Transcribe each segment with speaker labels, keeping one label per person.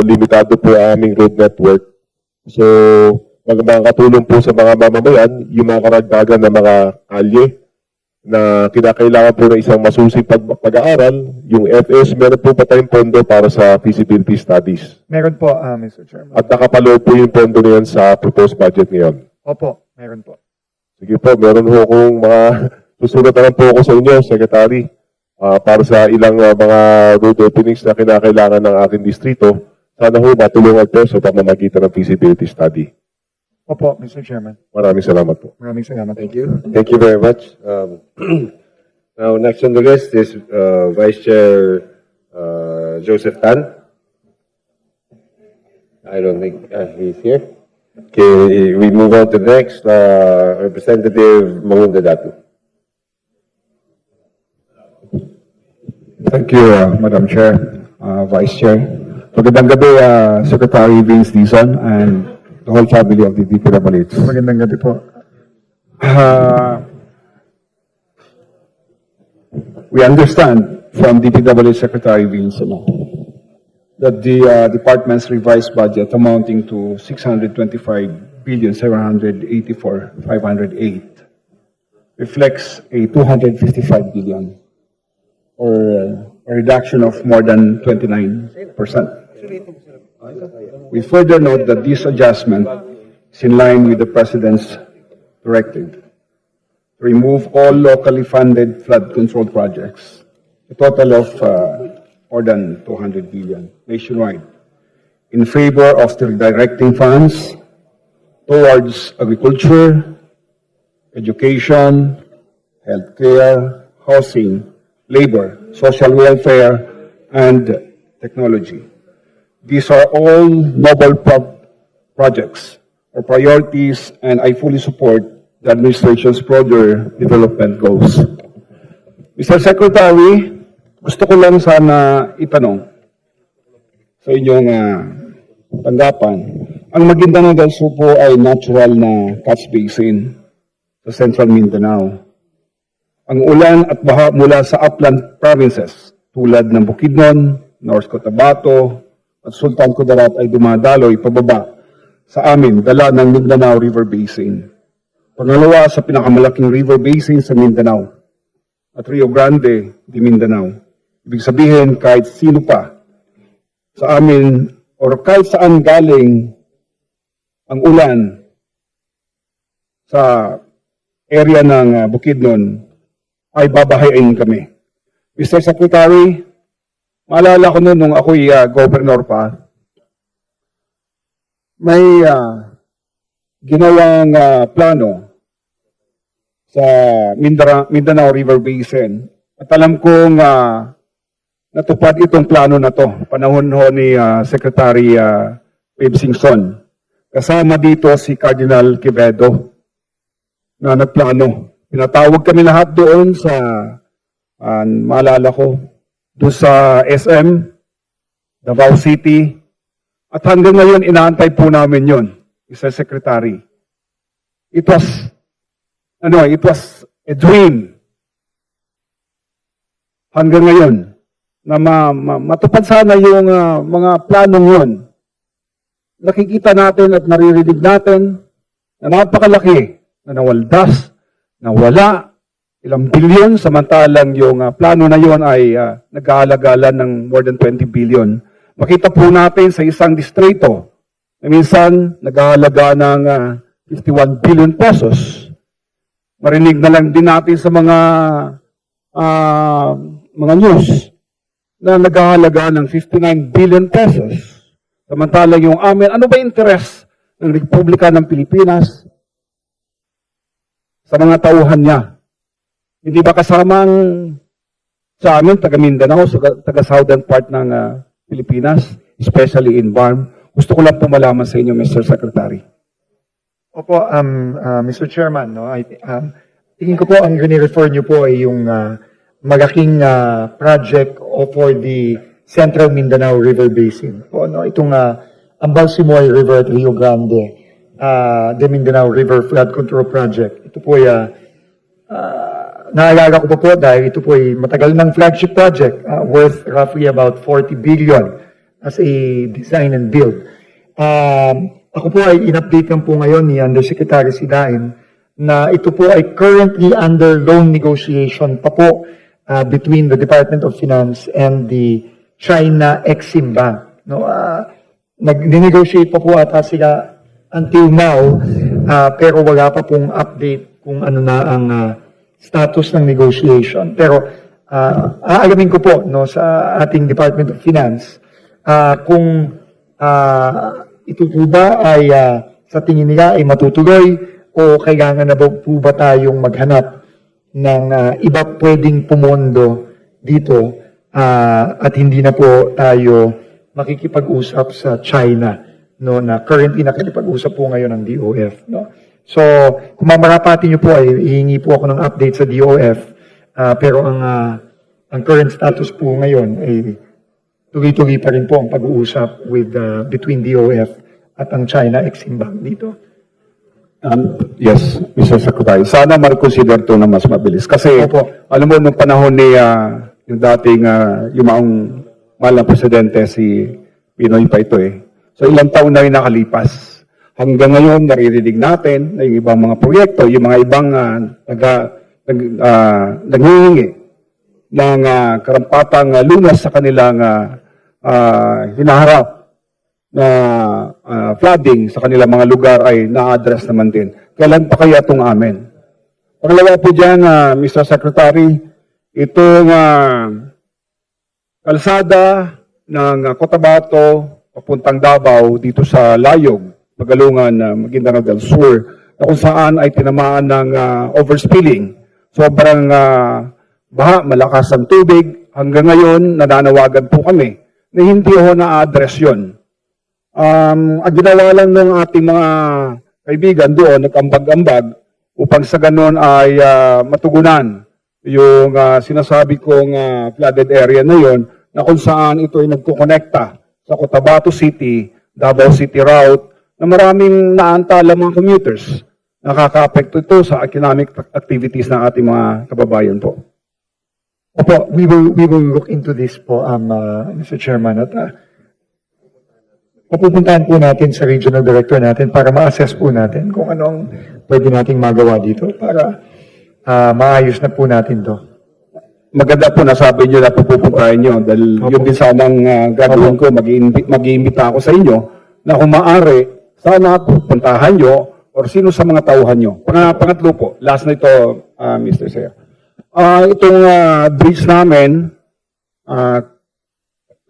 Speaker 1: limitado po ang aming road network. So, mag makakatulong po sa mga mamamayan yung mga karagdagan na mga kalye na kinakailangan po ng isang masusing pag pag-aaral. Yung FS, meron po pa tayong pondo para sa feasibility studies.
Speaker 2: Meron po, ah, Mr. Chairman.
Speaker 1: At nakapalo po yung pondo na yan sa proposed budget ngayon.
Speaker 2: Opo, meron po.
Speaker 1: Sige po, meron ho akong mga susunod naman po ako sa inyo, Secretary, ah, para sa ilang ah, mga road openings na kinakailangan ng aking distrito. Sana ho matulungan po sa pamamagitan ng feasibility study.
Speaker 2: Opo, Mr. Chairman.
Speaker 1: Maraming salamat po.
Speaker 2: Maraming salamat.
Speaker 3: Thank you. Thank you very much. Um, now, next on the list is uh, Vice Chair uh, Joseph Tan. I don't think uh, he's here. Okay, we move on to the next, uh, Representative Mangunda Datu.
Speaker 4: Thank you, uh, Madam Chair, uh, Vice Chair. Magandang gabi, uh, Secretary Vince Dizon and the whole family of the DPWH.
Speaker 2: Magandang gabi po.
Speaker 4: Uh, we understand from DPWH Secretary Vince ano, that the uh, department's revised budget amounting to 625 billion 784 508 reflects a 255 billion or uh, a reduction of more than 29 percent. We further note that this adjustment is in line with the President's directive to remove all locally funded flood control projects, a total of uh, more than 200 billion nationwide, in favor of redirecting funds towards agriculture, education, healthcare, housing, labor, social welfare, and technology. These are all noble pro- projects or priorities, and I fully support the administration's broader development goals. Mr. Secretary, gusto ko lang sana itanong sa inyong ah, tanggapan. Ang Maguindanao del Sur po ay natural na catch basin sa Central Mindanao. Ang ulan at baha mula sa upland provinces tulad ng Bukidnon, North Cotabato, at Sultan Kudarat ay dumadaloy pababa sa amin dala ng Mindanao River Basin. Pangalawa sa pinakamalaking river basin sa Mindanao at Rio Grande di Mindanao. Ibig sabihin kahit sino pa sa amin or kahit saan galing ang ulan sa area ng uh, Bukidnon ay babahayin kami. Mr. Secretary, maalala ko noon nung ako'y uh, governor pa, may uh, ginawang uh, plano sa Mindara, Mindanao River Basin. At alam kong uh, natupad itong plano na to, panahon ho ni uh, Secretary uh, Peb Singson. Kasama dito si Cardinal Quevedo na nagplano. Pinatawag kami lahat doon sa, uh, maalala ko, doon sa SM, Davao City, at hanggang ngayon, inaantay po namin yon, Mr. Secretary. It was, ano, it was a dream. Hanggang ngayon, na ma, ma- matupad sana yung ah, mga planong yon. Nakikita natin at naririnig natin na napakalaki na nawaldas, nawala, ilang bilyon, samantalang yung ah, plano na yon ay uh, nag-aalagalan ng more than 20 billion. Makita po natin sa isang distrito na minsan nag-aalaga ng ah, 51 billion pesos. Marinig na lang din natin sa mga ah, mga news na nag-aalaga ng 59 billion pesos. Samantalang yung amin, ano ba interest ng Republika ng Pilipinas sa mga tauhan niya? Hindi ba kasamang sa amin, taga Mindanao, sa taga southern part ng ah, Pilipinas, especially in BARM? Gusto ko lang po malaman sa inyo, Mr. Secretary.
Speaker 2: Opo, um, uh, Mr. Chairman, no, I, um, tingin ko po ang refer niyo po ay yung uh, malaking uh, project for the Central Mindanao River Basin. Po, no, itong uh, Ambalsimoy River at Rio Grande, uh, the Mindanao River Flood Control Project. Ito po ay uh, uh, naalala ko po po dahil ito po ay matagal ng flagship project uh, worth roughly about 40 billion as a design and build. Um, ako po ay in-update po ngayon ni Undersecretary Sidain na ito po ay currently under loan negotiation pa po uh, between the Department of Finance and the China Exim Bank. No, uh, nag-negotiate pa po ata sila until now, uh, pero wala pa pong update kung ano na ang uh, status ng negotiation. Pero uh, aalamin ko po no, sa ating Department of Finance uh, kung uh, ito po ba ay uh, sa tingin nila ay matutuloy o kailangan na po ba tayong maghanap ng uh, iba pwedeng pumondo dito ah, at hindi na po tayo makikipag-usap sa China no na currently nakikipag-usap po ngayon ng DOF no so kung mamarapati niyo po ay hihingi po ako ng update sa DOF ah, pero ang ah, ang current status po ngayon ay tuloy-tuloy pa rin po ang pag-uusap with ah, between DOF at ang China Exim Bank dito.
Speaker 4: Um, yes, Mr. Secretary. Sana ma-consider to na mas mabilis. Kasi,
Speaker 2: Opo.
Speaker 4: alam mo, nung panahon ni ah, yung dating, uh, yung maong mahal na presidente, si Pinoy pa ito eh. So, ilang taon na rin nakalipas. Hanggang ngayon, naririnig natin na yung ibang mga proyekto, yung mga ibang uh, nag, nag, ah, nanghihingi ng ah, karampatang ah, lunas sa kanilang ah, ah, hinaharap na ah, flooding sa kanilang mga lugar ay na-address naman din. Kailan pa kaya itong amin? Pangalawa po dyan, ah, Mr. Secretary, itong ah, kalsada ng ah, Cotabato papuntang Davao dito sa Layog, Pagalungan, uh, Maguindanao del Sur, na kung saan ay tinamaan ng ah, overspilling. Sobrang ah, baha, malakas ang tubig. Hanggang ngayon, nananawagan po kami na hindi ho na-address yun. Um, ang ginawa lang ng ating mga kaibigan doon, nag-ambag-ambag, upang sa ganon ay ah, matugunan yung ah, sinasabi kong ah, flooded area na yon na kung saan ito ay nagkukonekta sa Cotabato City, Davao City route, na maraming naantala mga commuters. Nakaka-apekto ito sa economic activities ng ating mga kababayan po.
Speaker 2: Opo, we will we will look into this po um uh, Mr. Chairman at uh, papupuntahan po natin sa regional director natin para ma-assess po natin kung ano ang pwede nating magawa dito para ah, maayos na po natin to.
Speaker 4: Maganda po nasabi niyo na pupuntahan niyo dahil
Speaker 2: Opo.
Speaker 4: yun din sanang uh, gagawin ko, mag-iimbi- mag-iimbita ako sa inyo na kung maaari, sana pupuntahan niyo or sino sa mga tauhan niyo. Pang pangatlo po, last na ito, uh, Mr. Sir. Ah, itong ah, bridge namin ah,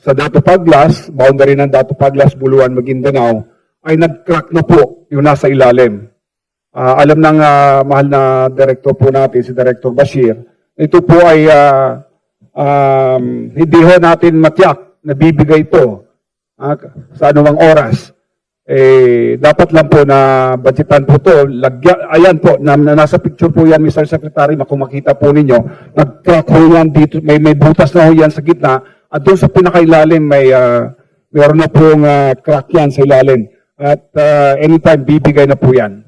Speaker 4: sa Dato Paglas, boundary ng Dato Paglas, Buluan, Maguindanao, ay nag-crack na po yung nasa ilalim. Ah, alam ng ah, mahal na director po natin, si Director Bashir, ito po ay ah, um, hindi ho natin matiyak na bibigay ito ah, sa anumang oras. Eh, dapat lang po na budgetan po to. Lagyan, ayan po, na, na nasa picture po yan, Mr. Secretary, kung po ninyo, nag-crack dito, may, may butas na ho yan sa gitna, at doon sa pinakailalim may, ah, meron na pong ah, crack yan sa ilalim. At ah, anytime, bibigay na po yan.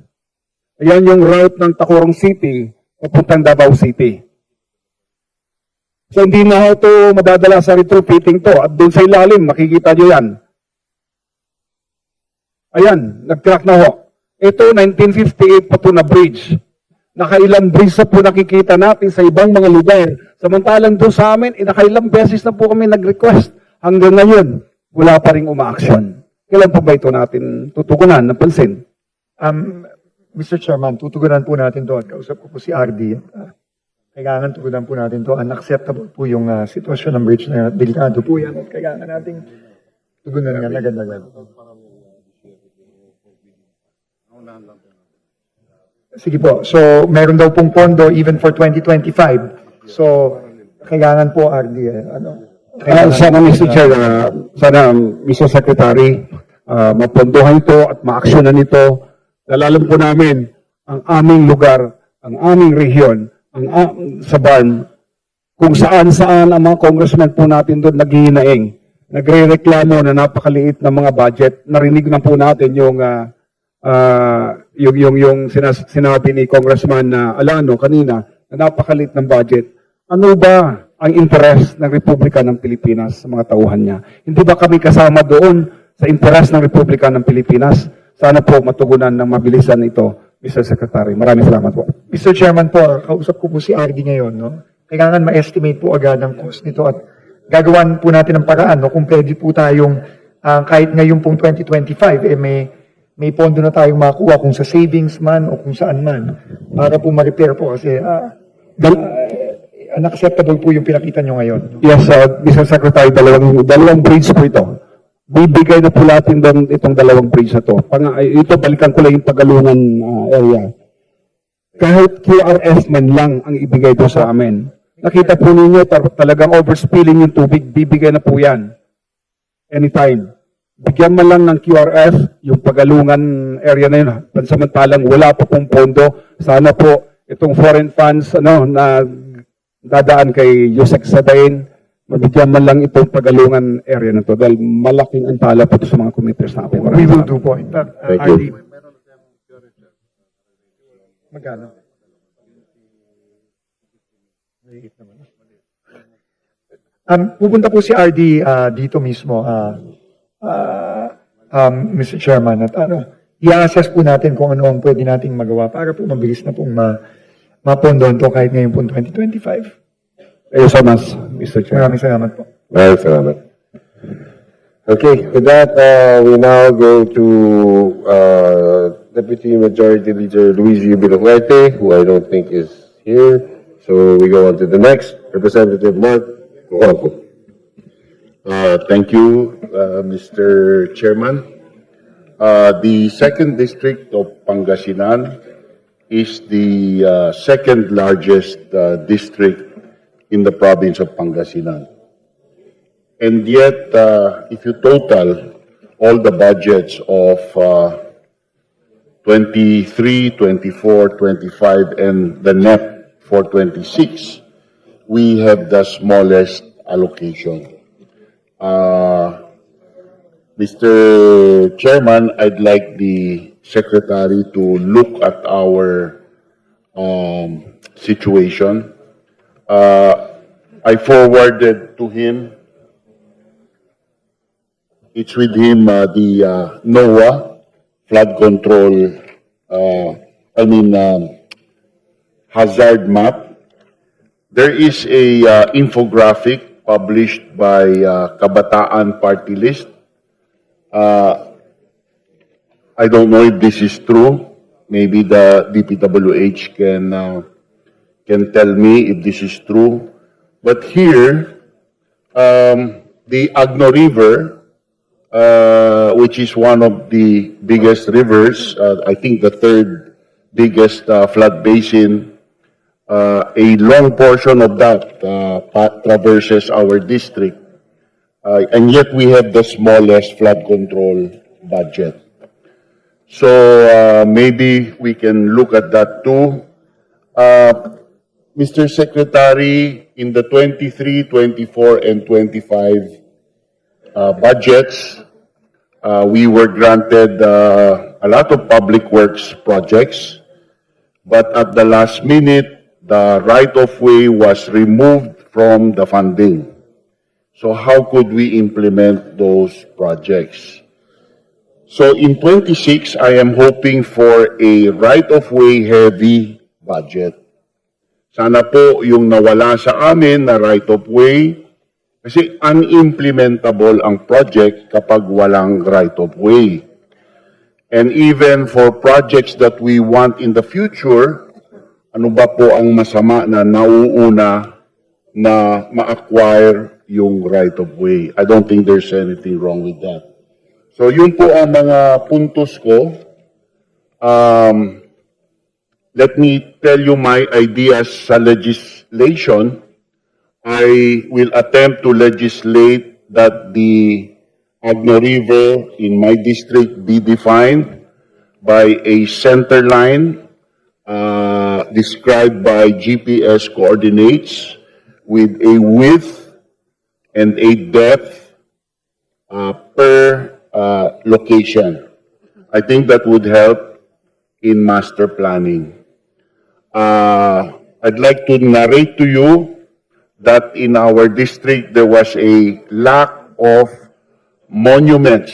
Speaker 4: Ayan yung route ng Tacorong City, papuntang Davao City. So hindi na ho ito madadala sa retrofitting to. At doon sa ilalim, makikita nyo yan. Ayan, nag-crack na ho. Ito, 1958 pa to na bridge. Nakailang bridge na po nakikita natin sa ibang mga lugar. Samantalang doon sa amin, eh, nakailang beses na po kami nag-request. Hanggang ngayon, wala pa rin umaaksyon. Kailan po ba ito natin tutugunan, napansin?
Speaker 2: Um, Mr. Chairman, tutugunan po natin to kausap ko po si RD. Uh, kailangan tugunan po natin to. Unacceptable po yung ah, sitwasyon ng bridge na delikado po yan at kailangan nating tugunan yan agad-agad. Sige po. So, meron daw pong pondo even for 2025. So, kailangan po, RD, eh, ano?
Speaker 4: Uh, sana, Mr. Chair, uh, sana, Mr. Secretary, uh, mapondohan ito at maaksyonan ito. Nalalam po namin ang aming lugar, ang aming rehiyon, ang a- sa barn, kung saan-saan ang mga congressman po natin doon naghihinaing, nagre-reklamo na napakaliit ng mga budget. Narinig na po natin yung uh, uh, yung yung yung sinas- sinabi ni Congressman na Alano kanina na napakaliit ng budget. Ano ba ang interes ng Republika ng Pilipinas sa mga tauhan niya. Hindi ba kami kasama doon sa interes ng Republika ng Pilipinas? Sana po matugunan ng mabilisan ito, Mr. Secretary. Maraming salamat po.
Speaker 2: Mr. Chairman po, kausap ko po si RD ngayon, no? Kailangan ma-estimate po agad ang cost nito at gagawan po natin ng paraan, no? Kung pwede po tayong, ah, kahit ngayon pong 2025, eh may, may pondo na tayong makuha kung sa savings man o kung saan man para po ma-repair po kasi ah,
Speaker 4: Dal-
Speaker 2: unacceptable po yung pinakita nyo ngayon.
Speaker 4: Yes, uh, Mr. Secretary, dalawang, dalawang bridge po ito. Bibigay na po natin doon itong dalawang bridge na to. Pang, ito, balikan ko lang yung Tagalungan uh, area. Kahit QRS man lang ang ibigay doon sa amin. Nakita po ninyo, tar- talagang overspilling yung tubig, bibigay na po yan. Anytime. Bigyan man lang ng QRS, yung Pagalungan area na yun, pansamantalang wala pa pong pondo. Sana po itong foreign funds ano, na dadaan kay Yusek Sadain, mabigyan man lang itong Pagalungan area na to dahil malaking antala po sa mga commuters natin.
Speaker 2: We
Speaker 4: Maraming
Speaker 2: will do po. In fact, uh,
Speaker 1: Thank you.
Speaker 2: RD. Magkano? Maliit naman. Um, pupunta po si RD ah, dito mismo, ah, ah, um, Mr. Chairman, at ano, i-assess po natin kung ano ang pwede nating magawa para po mabilis na pong ma mapondon to kahit ngayon po 2025.
Speaker 4: Thank you so much, Mr. Chair.
Speaker 2: Maraming salamat po.
Speaker 3: Maraming salamat. Okay, with that, uh, we now go to uh, Deputy Majority Leader Luis Bilohuete, who I don't think is here. So we go on to the next, Representative Mark.
Speaker 5: Uh, Thank you, uh, Mr. Chairman. Uh, The second district of Pangasinan is the uh, second largest uh, district in the province of Pangasinan. And yet, uh, if you total all the budgets of uh, 23, 24, 25, and the net for 26, we have the smallest allocation. Uh, Mr. Chairman, I'd like the secretary to look at our um, situation. Uh, I forwarded to him, it's with him, uh, the uh, NOAA flood control, uh, I mean, um, hazard map. There is a uh, infographic published by uh, Kabataan Party List. Uh, I don't know if this is true. Maybe the DPWH can uh, can tell me if this is true. But here, um, the Agno River, uh, which is one of the biggest rivers, uh, I think the third biggest uh, flood basin uh, a long portion of that uh, traverses our district. Uh, and yet we have the smallest flood control budget. So uh, maybe we can look at that too. Uh, Mr. Secretary, in the 23, 24, and 25 uh, budgets, uh, we were granted uh, a lot of public works projects. But at the last minute, the right-of-way was removed from the funding. So how could we implement those projects? So in 26, I am hoping for a right-of-way heavy budget. Sana po yung nawala sa amin na right-of-way, kasi unimplementable ang project kapag walang right-of-way. And even for projects that we want in the future, ano ba po ang masama na nauuna na ma-acquire yung right of way? I don't think there's anything wrong with that. So yun po ang mga puntos ko. Um, let me tell you my ideas sa legislation. I will attempt to legislate that the Agno River in my district be defined by a center line uh, described by GPS coordinates with a width and a depth uh, per uh, location. I think that would help in master planning. Uh, I'd like to narrate to you that in our district there was a lack of monuments